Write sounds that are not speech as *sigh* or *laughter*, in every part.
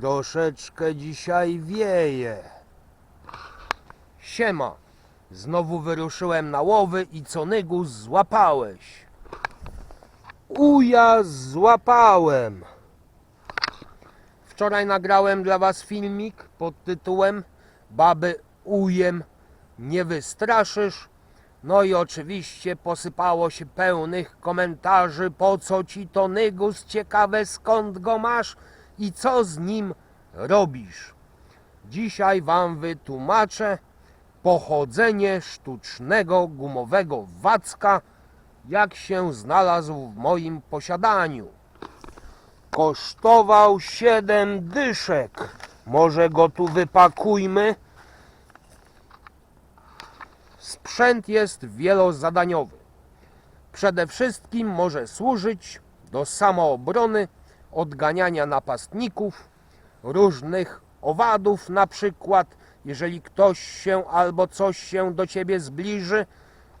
troszeczkę dzisiaj wieje. Siema, znowu wyruszyłem na łowy i co nygus złapałeś? Uja złapałem. Wczoraj nagrałem dla was filmik pod tytułem Baby ujem nie wystraszysz. No i oczywiście posypało się pełnych komentarzy, po co ci to nygus, ciekawe skąd go masz i co z nim robisz. Dzisiaj wam wytłumaczę pochodzenie sztucznego gumowego wacka, jak się znalazł w moim posiadaniu. Kosztował 7 dyszek. Może go tu wypakujmy? Sprzęt jest wielozadaniowy. Przede wszystkim może służyć do samoobrony, odganiania napastników, różnych owadów, na przykład jeżeli ktoś się albo coś się do ciebie zbliży,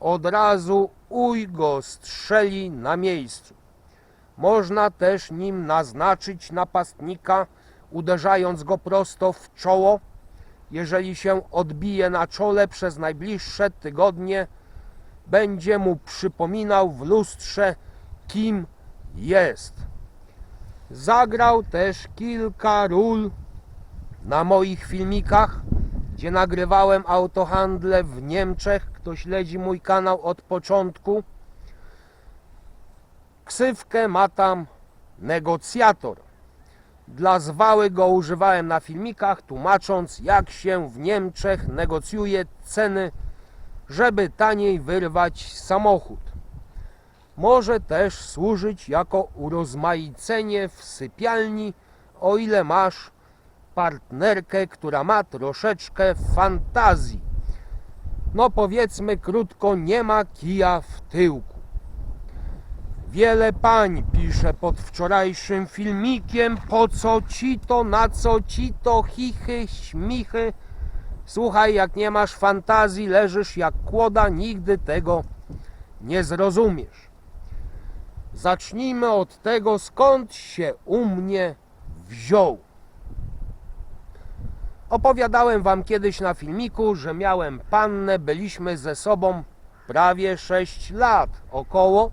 od razu uj go strzeli na miejscu. Można też nim naznaczyć napastnika, uderzając go prosto w czoło. Jeżeli się odbije na czole przez najbliższe tygodnie, będzie mu przypominał w lustrze, kim jest. Zagrał też kilka ról na moich filmikach, gdzie nagrywałem autohandle w Niemczech. Kto śledzi mój kanał od początku, ksywkę ma tam negocjator. Dla zwały go używałem na filmikach, tłumacząc jak się w Niemczech negocjuje ceny, żeby taniej wyrwać samochód. Może też służyć jako urozmaicenie w sypialni, o ile masz partnerkę, która ma troszeczkę fantazji. No powiedzmy krótko, nie ma kija w tyłku. Wiele pań pisze pod wczorajszym filmikiem, po co ci to, na co ci to, chichy, śmichy. Słuchaj, jak nie masz fantazji, leżysz jak kłoda, nigdy tego nie zrozumiesz. Zacznijmy od tego, skąd się u mnie wziął. Opowiadałem wam kiedyś na filmiku, że miałem pannę, byliśmy ze sobą prawie 6 lat około.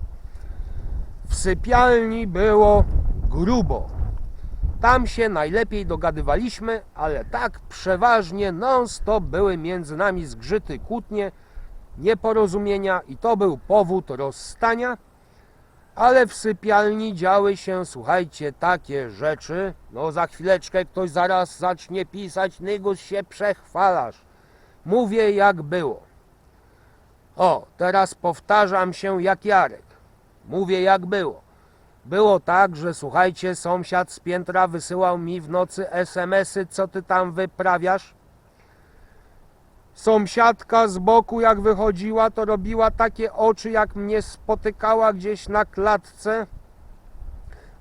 W sypialni było grubo. Tam się najlepiej dogadywaliśmy, ale tak przeważnie non-stop były między nami zgrzyty, kłótnie, nieporozumienia i to był powód rozstania. Ale w sypialni działy się, słuchajcie, takie rzeczy. No za chwileczkę ktoś zaraz zacznie pisać, Nygus się przechwalasz. Mówię jak było. O, teraz powtarzam się jak Jarek. Mówię jak było. Było tak, że słuchajcie, sąsiad z piętra wysyłał mi w nocy SMS-y, co ty tam wyprawiasz. Sąsiadka z boku jak wychodziła, to robiła takie oczy, jak mnie spotykała gdzieś na klatce.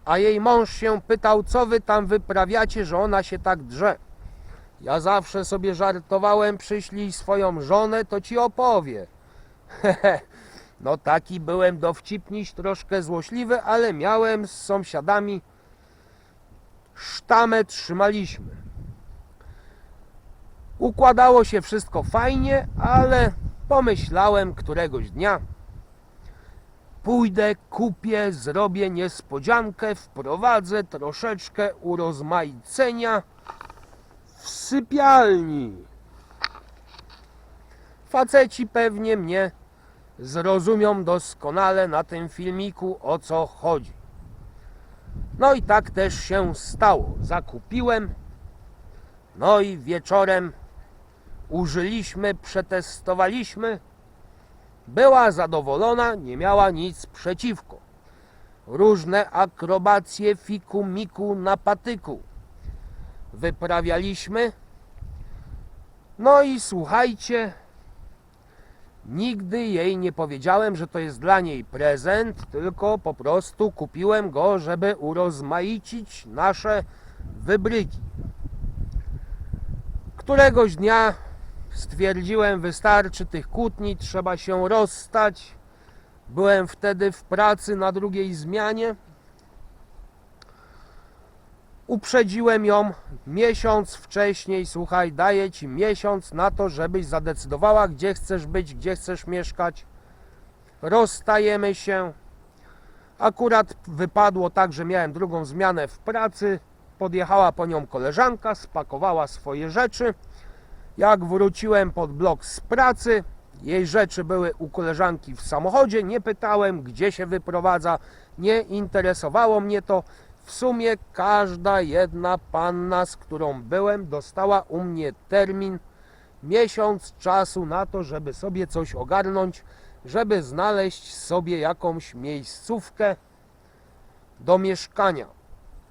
A jej mąż się pytał, co wy tam wyprawiacie, że ona się tak drze. Ja zawsze sobie żartowałem, przyślij swoją żonę, to ci opowie. no taki byłem dowcipniś, troszkę złośliwy, ale miałem z sąsiadami sztamę trzymaliśmy. Układało się wszystko fajnie, ale pomyślałem któregoś dnia, pójdę, kupię, zrobię niespodziankę, wprowadzę troszeczkę urozmaicenia w sypialni. Faceci pewnie mnie zrozumią doskonale na tym filmiku o co chodzi. No i tak też się stało. Zakupiłem, no i wieczorem użyliśmy, przetestowaliśmy. Była zadowolona, nie miała nic przeciwko. Różne akrobacje fiku miku na patyku wyprawialiśmy. No i słuchajcie, nigdy jej nie powiedziałem, że to jest dla niej prezent, tylko po prostu kupiłem go, żeby urozmaicić nasze wybryki. Któregoś dnia stwierdziłem, wystarczy tych kłótni, trzeba się rozstać. Byłem wtedy w pracy na drugiej zmianie. Uprzedziłem ją miesiąc wcześniej. Słuchaj, daję ci miesiąc na to, żebyś zadecydowała, gdzie chcesz być, gdzie chcesz mieszkać. Rozstajemy się. Akurat wypadło tak, że miałem drugą zmianę w pracy. Podjechała po nią koleżanka, spakowała swoje rzeczy. Jak wróciłem pod blok z pracy, jej rzeczy były u koleżanki w samochodzie. Nie pytałem, gdzie się wyprowadza, nie interesowało mnie to. W sumie każda jedna panna, z którą byłem, dostała u mnie termin, miesiąc czasu na to, żeby sobie coś ogarnąć, żeby znaleźć sobie jakąś miejscówkę do mieszkania.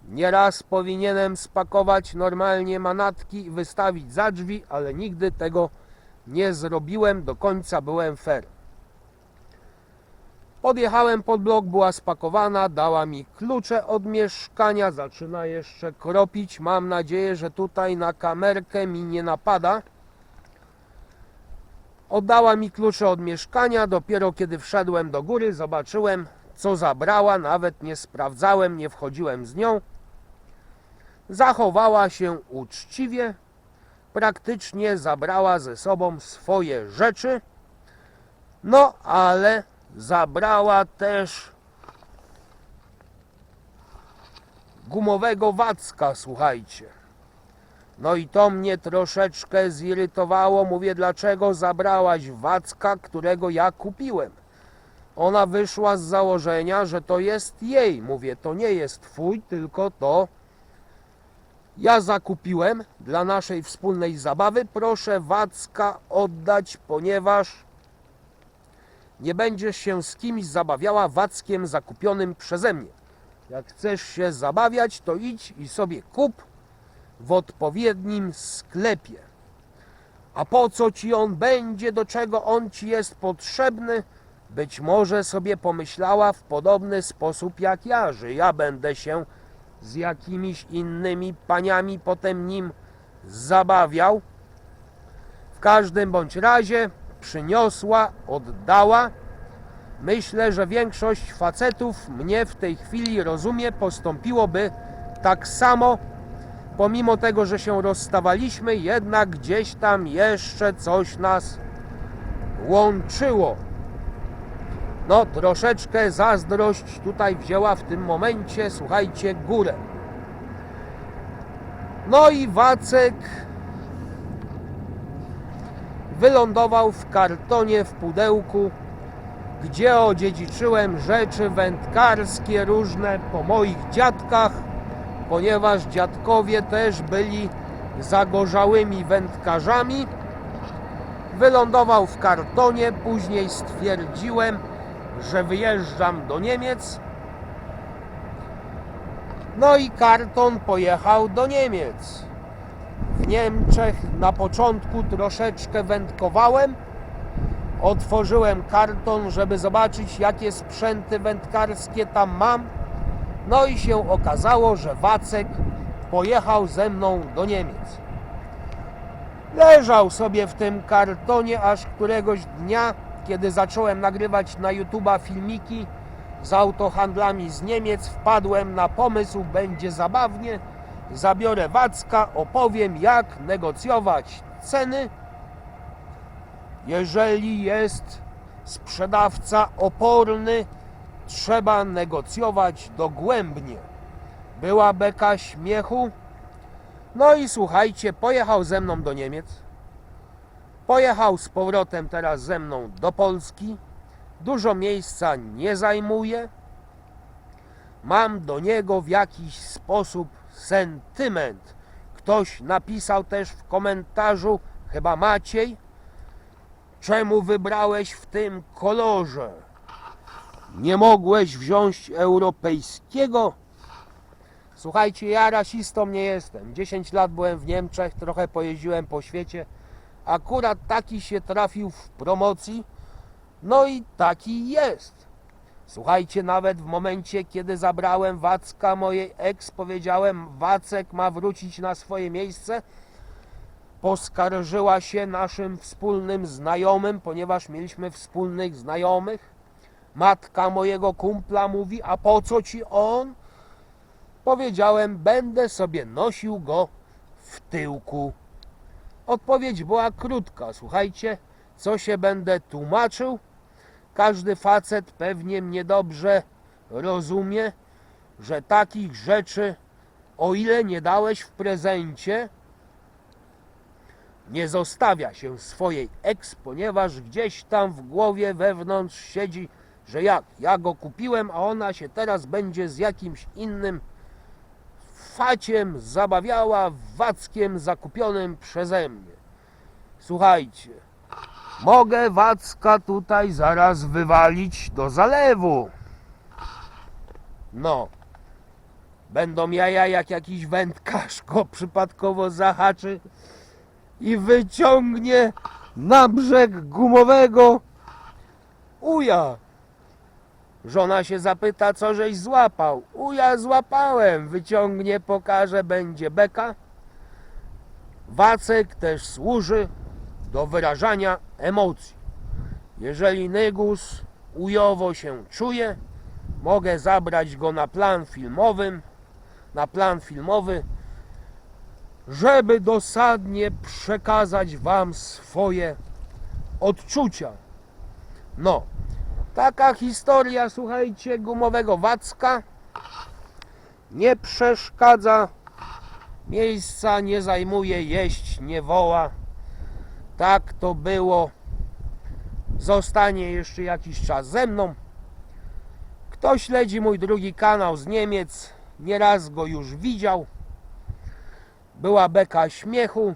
Nieraz powinienem spakować normalnie manatki i wystawić za drzwi, ale nigdy tego nie zrobiłem, do końca byłem fair. Podjechałem pod blok, była spakowana, dała mi klucze od mieszkania, zaczyna jeszcze kropić. Mam nadzieję, że tutaj na kamerkę mi nie napada. Oddała mi klucze od mieszkania, dopiero kiedy wszedłem do góry, zobaczyłem co zabrała, nawet nie sprawdzałem, nie wchodziłem z nią. Zachowała się uczciwie, praktycznie zabrała ze sobą swoje rzeczy, no ale zabrała też gumowego wacka, słuchajcie. No i to mnie troszeczkę zirytowało. Mówię, dlaczego zabrałaś wacka, którego ja kupiłem? Ona wyszła z założenia, że to jest jej. Mówię, to nie jest twój, tylko to ja zakupiłem dla naszej wspólnej zabawy. Proszę wacka oddać, ponieważ nie będziesz się z kimś zabawiała wackiem zakupionym przeze mnie. Jak chcesz się zabawiać, to idź i sobie kup w odpowiednim sklepie. A po co ci on będzie, do czego on ci jest potrzebny? Być może sobie pomyślała w podobny sposób jak ja, że ja będę się z jakimiś innymi paniami potem nim zabawiał. W każdym bądź razie przyniosła, oddała. Myślę, że większość facetów mnie w tej chwili rozumie, postąpiłoby tak samo, pomimo tego, że się rozstawaliśmy, jednak gdzieś tam jeszcze coś nas łączyło. No, troszeczkę zazdrość tutaj wzięła w tym momencie, słuchajcie, górę. No i Wacek wylądował w kartonie w pudełku, gdzie odziedziczyłem rzeczy wędkarskie różne po moich dziadkach, ponieważ dziadkowie też byli zagorzałymi wędkarzami. Wylądował w kartonie, później stwierdziłem, że wyjeżdżam do Niemiec. No i karton pojechał do Niemiec. W Niemczech na początku troszeczkę wędkowałem. Otworzyłem karton, żeby zobaczyć, jakie sprzęty wędkarskie tam mam. No i się okazało, że Wacek pojechał ze mną do Niemiec. Leżał sobie w tym kartonie, aż któregoś dnia, kiedy zacząłem nagrywać na YouTube'a filmiki z autohandlami z Niemiec, wpadłem na pomysł, będzie zabawnie. Zabiorę Wacka, opowiem jak negocjować ceny, jeżeli jest sprzedawca oporny, trzeba negocjować dogłębnie. Była beka śmiechu. No i słuchajcie, pojechał ze mną do Niemiec. Pojechał z powrotem teraz ze mną do Polski. Dużo miejsca nie zajmuje. Mam do niego w jakiś sposób sentyment. Ktoś napisał też w komentarzu, chyba Maciej, czemu wybrałeś w tym kolorze? Nie mogłeś wziąć europejskiego? Słuchajcie, ja rasistą nie jestem. 10 lat byłem w Niemczech, trochę pojeździłem po świecie. Akurat taki się trafił w promocji, no i taki jest. Słuchajcie, nawet w momencie, kiedy zabrałem Wacka mojej ex, powiedziałem, Wacek ma wrócić na swoje miejsce. Poskarżyła się naszym wspólnym znajomym, ponieważ mieliśmy wspólnych znajomych. Matka mojego kumpla mówi, a po co ci on? Powiedziałem, będę sobie nosił go w tyłku. Odpowiedź była krótka. Słuchajcie, co się będę tłumaczył? Każdy facet pewnie mnie dobrze rozumie, że takich rzeczy, o ile nie dałeś w prezencie, nie zostawia się swojej ex, ponieważ gdzieś tam w głowie wewnątrz siedzi, że jak ja go kupiłem, a ona się teraz będzie z jakimś innym faciem zabawiała wackiem zakupionym przeze mnie. Słuchajcie, mogę wacka tutaj zaraz wywalić do zalewu. No, będą jaja jak jakiś wędkarz go przypadkowo zahaczy i wyciągnie na brzeg gumowego uja. Żona się zapyta, co żeś złapał. Uja złapałem. Wyciągnie, pokaże, będzie beka. Wacek też służy do wyrażania emocji. Jeżeli Nygus ujowo się czuje, mogę zabrać go na plan filmowym, na plan filmowy, żeby dosadnie przekazać wam swoje odczucia. No, taka historia, słuchajcie, gumowego Wacka nie przeszkadza, miejsca nie zajmuje, jeść nie woła. Tak to było. Zostanie jeszcze jakiś czas ze mną. Kto śledzi mój drugi kanał z Niemiec, nieraz go już widział. Była beka śmiechu.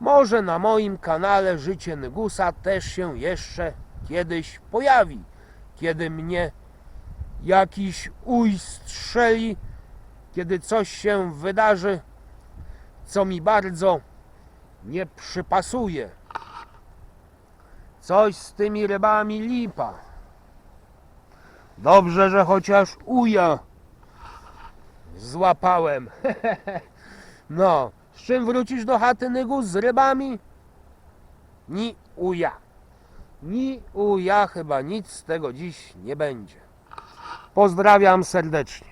Może na moim kanale Życie Nygusa też się jeszcze kiedyś pojawi, kiedy mnie jakiś uj strzeli, kiedy coś się wydarzy, co mi bardzo nie przypasuje. Coś z tymi rybami lipa. Dobrze, że chociaż uja złapałem. *laughs* no, z czym wrócisz do chaty Nygus? Z rybami? Ni uja. Ni uja chyba nic z tego dziś nie będzie. Pozdrawiam serdecznie.